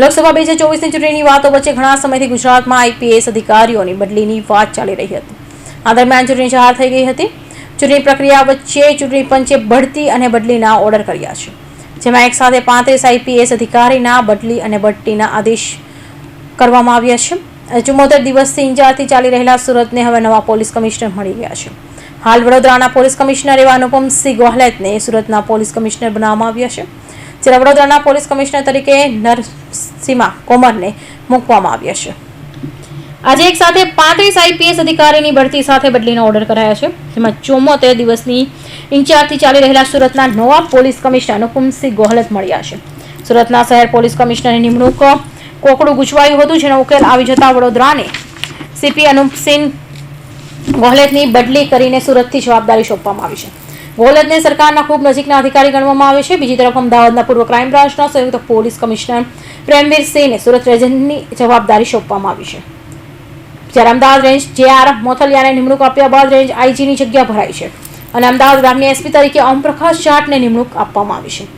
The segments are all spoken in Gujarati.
લોકસભા બે હજાર ચોવીસની ચૂંટણીની વાતો વચ્ચે ઘણા સમયથી ગુજરાતમાં આઈપીએસ અધિકારીઓની બદલીની વાત ચાલી રહી હતી. આ દરમિયાન ચૂંટણી જાહેર થઈ ગઈ હતી. ચૂંટણી પ્રક્રિયા વચ્ચે ચૂંટણી પંચે બઢતી અને બદલીના ઓર્ડર કર્યા છે. જેમાં એક સાથે પાંત્રીસ આઈપીએસ અધિકારીના બદલી અને બઢતીના આદેશ કરવામાં આવ્યા છે. ચુમ્મોતેર દિવસથી ઇન્જારથી ચાલી રહેલા સુરતને હવે નવા પોલીસ કમિશનર મળી ગયા છે. હાલ વડોદરાના પોલીસ કમિશનર એવા અનુપમસિંહ ગોહલેતને સુરતના પોલીસ કમિશનર બનાવવામાં આવ્યા છે. જ્યારે વડોદરાના પોલીસ કમિશનર તરીકે નરસીમા કોમરને મૂકવામાં આવ્યા છે. આજે એક સાથે પાંત્રીસ આઈપીએસ અધિકારીની ભરતી સાથે બદલીનો ઓર્ડર કરાયા છે. જેમાં ચોમોતેર દિવસની ઇન્ચાર્જથી ચાલી રહેલા સુરતના નવા પોલીસ કમિશનર અનુપમસિંહ ગોહલત મળ્યા છે. સુરતના શહેર પોલીસ કમિશનરની નિમણૂક કોકડું ગૂંચવાયું હતું, જેનો ઉકેલ આવી જતા વડોદરાને સીપી અનુપસિંહ ગોહલેતની બદલી કરીને સુરતથી જવાબદારી સોંપવામાં આવી છે. ગોહલેતને સરકારના ખૂબ નજીકના અધિકારી ગણવામાં આવે છે. બીજી તરફ અમદાવાદના પૂર્વ ક્રાઇમ બ્રાન્ચના સંયુક્ત પોલીસ કમિશનર પ્રેમવીર સિંહને સુરત રેન્જની જવાબદારી સોંપવામાં આવી છે. જ્યારે અમદાવાદ રેન્જ જેઆર મોથલિયાને નિમણૂક આપ્યા બાદ રેન્જ આઈજીની જગ્યા ભરાઈ છે અને અમદાવાદ ગ્રામ્ય એસપી તરીકે ઓમપ્રકાશ જાટને નિમણૂક આપવામાં આવી છે.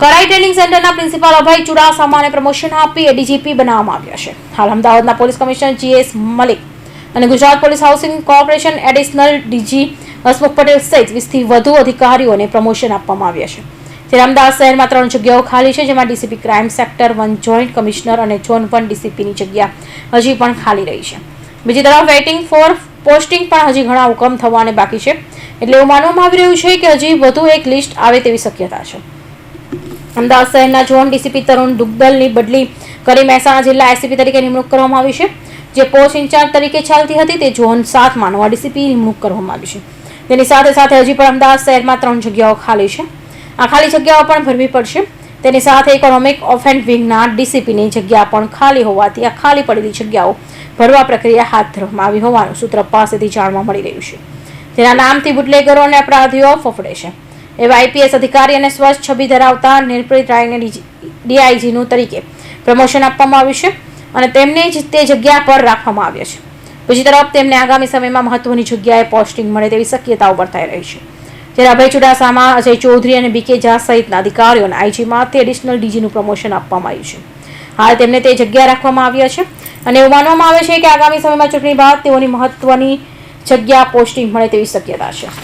કરાઈ ટ્રેનિંગ સેન્ટરના પ્રિન્સિપાલ અભય ચુડાસામાને પ્રમોશન આપી એડીજીપી બનાવવામાં આવ્યા છે. હાલ અમદાવાદના પોલીસ કમિશનર જીએસ મલિક અને Gujarat police housing corporation additional DG Hasmukh Patel સહિત વીસથી વધુ અધિકારીઓને પ્રમોશન આપવામાં આવ્યા છે. ત્યારે અમદાવાદ શહેરમાં ત્રણ જગ્યાઓ ખાલી છે, જેમાં DCP crime sector one joint commissioner અને ઝોન વન ડીસીપીની જગ્યા હજી પણ ખાલી રહી છે. બીજી તરફ વેઇટિંગ ફોર પોસ્ટિંગ પણ હજી ઘણા હુકમ થવાને બાકી છે. એટલે એવું માનવામાં આવી રહ્યું છે કે હજી વધુ એક લિસ્ટ આવે તેવી શક્યતા છે. અમદાવાદ શહેરના ઝોન ડીસીપી તરુણ દુગ્ગલની બદલી કરી મહેસાણા જિલ્લા એસીપી તરીકે નિમણૂક કરવામાં આવી છે. જે પોસ્ટ ઇન્ચાર્જ તરીકે ચાલતી હતી, તે ઝોન સાતમાં નવા ડીસીપી નિમણૂક કરવામાં આવી છે. તેની સાથે સાથે હજી પણ અમદાવાદ શહેરમાં ત્રણ જગ્યાઓ ખાલી છે. આ ખાલી જગ્યાઓ પણ ભરવી પડશે. તેની સાથે ઇકોનોમિક ઓફેન્ડ વિંગના ડીસીપીની જગ્યા પણ ખાલી હોવાથી આ ખાલી પડેલી જગ્યાઓ ભરવા પ્રક્રિયા હાથ ધરવામાં આવી હોવાનું સૂત્ર પાસેથી જાણવા મળી રહ્યું છે. તેના નામથી બુટલેગરો અને અપરાધીઓ ફફડે છે. એવા આઈપીએસ અધિકારી અને સ્વચ્છ છબી ધરાવતા નિર્પ્રીત રાયને ડીઆઈજીનું તરીકે પ્રમોશન આપવામાં આવ્યું છે અને તેમને જ તે જગ્યા પર રાખવામાં આવ્યા છે. બીજી તરફ તેમને આગામી સમયમાં મહત્વની જગ્યાએ પોસ્ટિંગ મળે તેવી શક્યતાઓ વર્તાઈ રહી છે. જ્યારે અભય ચુડાસામાં, અજય ચૌધરી અને બીકે ઝા સહિતના અધિકારીઓને આઈજીમાં તે એડિશનલ ડીજીનું પ્રમોશન આપવામાં આવ્યું છે. હાલ તેમને તે જગ્યા રાખવામાં આવ્યા છે અને એવું માનવામાં આવે છે કે આગામી સમયમાં ચૂંટણી બાદ તેઓની મહત્વની જગ્યા પોસ્ટિંગ મળે તેવી શક્યતા છે.